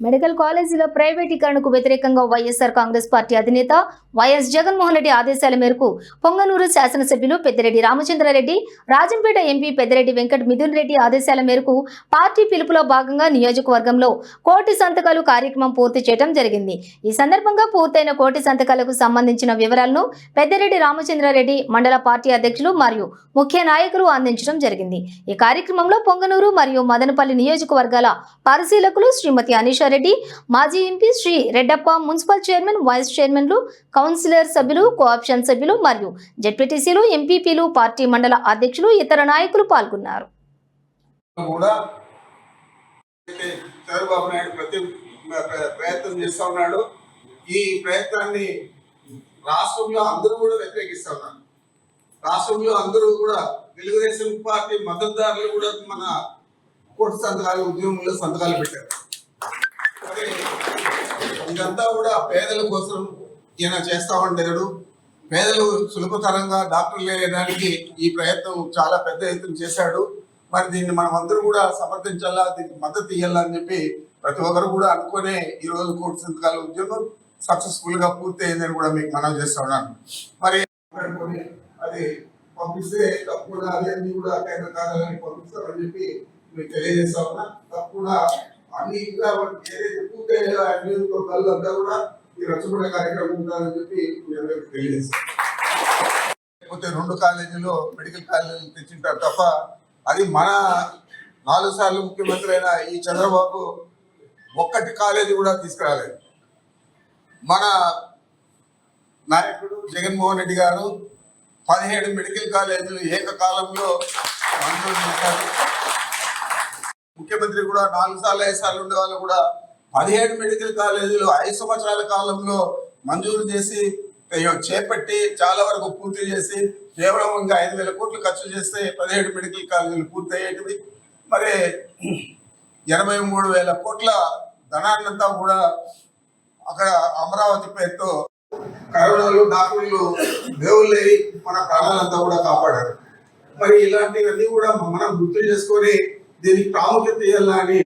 Medical కాలేజీలో ప్రైవేటీకరణకు వ్యతిరేకంగా వైఎస్ఆర్ కాంగ్రెస్ పార్టీ అధినేత వైఎస్ జగన్మోహన్ రెడ్డి ఆదేశాల మేరకు పొంగనూరు శాసనసభ్యులు పెద్దిరెడ్డి రామచంద్రారెడ్డి రాజంపేట ఎంపీ పెద్దిరెడ్డి వెంకట మిథున్ రెడ్డి ఆదేశాల మేరకు పార్టీ పిలుపులో భాగంగా నియోజకవర్గంలో కోటి సంతకాలు కార్యక్రమం పూర్తి చేయడం జరిగింది. ఈ సందర్భంగా పూర్తయిన కోటి సంతకాలకు సంబంధించిన వివరాలను పెద్దిరెడ్డి రామచంద్రారెడ్డి మండల పార్టీ అధ్యక్షులు మరియు ముఖ్య నాయకులు అందించడం జరిగింది. ఈ కార్యక్రమంలో పొంగనూరు మరియు మదనపల్లి నియోజకవర్గాల పరిశీలకులు శ్రీమతి రెడ్డి మాజీ MP Shri Reddappa municipal chairman vice చైర్మన్లు కౌన్సిలర్ సభ్యులు కోఆప్షన్ సభ్యులు మరియు జడ్పీటీసీలు ఎంపీపీలు పార్టీ మండల అధ్యక్షులు ఇతర నాయకులు పాల్గొన్నారు. చంద్రబాబు నాయుడు ప్రతి ప్రయత్నం చేస్తా ఉన్నాడు. ఈ ప్రయత్నాన్ని రాష్ట్రంలో అందరూ కూడా వ్యతిరేకిస్తా ఉన్నారు. రాష్ట్రంలో అందరూ కూడా తెలుగుదేశం పార్టీ మద్దతుదారులు కూడా మన కోటి సంతకాలు ఉద్యమంలో సంతకాలు పెట్టారు. ఇదంతా కూడా పేదల కోసం ఈయన చేస్తా ఉండేవాడు. పేదలు సులభతరంగా డాక్టర్లు వేయడానికి ఈ ప్రయత్నం చాలా పెద్ద ఎత్తున చేశాడు. మరి దీన్ని మనం అందరూ కూడా సమర్థించాలా? దీనికి మద్దతు ఇవ్వాలా అని చెప్పి ప్రతి ఒక్కరు కూడా అనుకునే ఈ రోజు కోటి సంతకాల ఉద్యోగం సక్సెస్ఫుల్గా పూర్తి అయిందని కూడా మీకు మనం చేస్తా ఉన్నాను. మరి అది పంపిస్తే తప్పకుండా అది కూడా కేంద్ర కార్యాలయానికి పంపిస్తామని చెప్పి మీకు తెలియజేస్తా ఉన్నా. తప్పకుండా అన్ని ఇంకా ఏదైతే పూర్తయ్యాయో ఆ నియోజకవర్గాల్లో అంతా కూడా ఈ రచ్చబండ కార్యక్రమం ఉండాలని చెప్పి మీ అందరికీ తెలియజేస్తాను. లేకపోతే రెండు కాలేజీలు మెడికల్ కాలేజీలు తెచ్చింటారు తప్ప అది మన నాలుగు సార్లు ముఖ్యమంత్రి అయిన ఈ చంద్రబాబు ఒక్కటి కాలేజీ కూడా తీసుకురాలేదు. మన నాయకుడు జగన్మోహన్ రెడ్డి గారు పదిహేడు మెడికల్ కాలేజీలు ఏకకాలంలో మంజూరు చేశారు. ముఖ్యమంత్రి కూడా నాలుగు సార్లు ఐదు సార్లు ఉండే వాళ్ళు కూడా పదిహేడు మెడికల్ కాలేజీలు ఐదు సంవత్సరాల కాలంలో మంజూరు చేసి అయ్యో, చేపట్టి చాలా వరకు పూర్తి చేసి కేవలం ఇంకా ఐదు వేల కోట్లు ఖర్చు చేస్తే పదిహేడు మెడికల్ కాలేజీలు పూర్తి అయ్యేటివి మరి ఎనభై మూడు వేల కోట్ల ధనాన్నంతా కూడా అక్కడ అమరావతి పేరుతో కరోనాలు డాక్టర్లు దేవుళ్ళై మన ప్రాణాలంతా కూడా కాపాడారు. మరి ఇలాంటివన్నీ కూడా మనం గుర్తు చేసుకొని దీనికి ప్రాముఖ్యత ఇవ్వాలని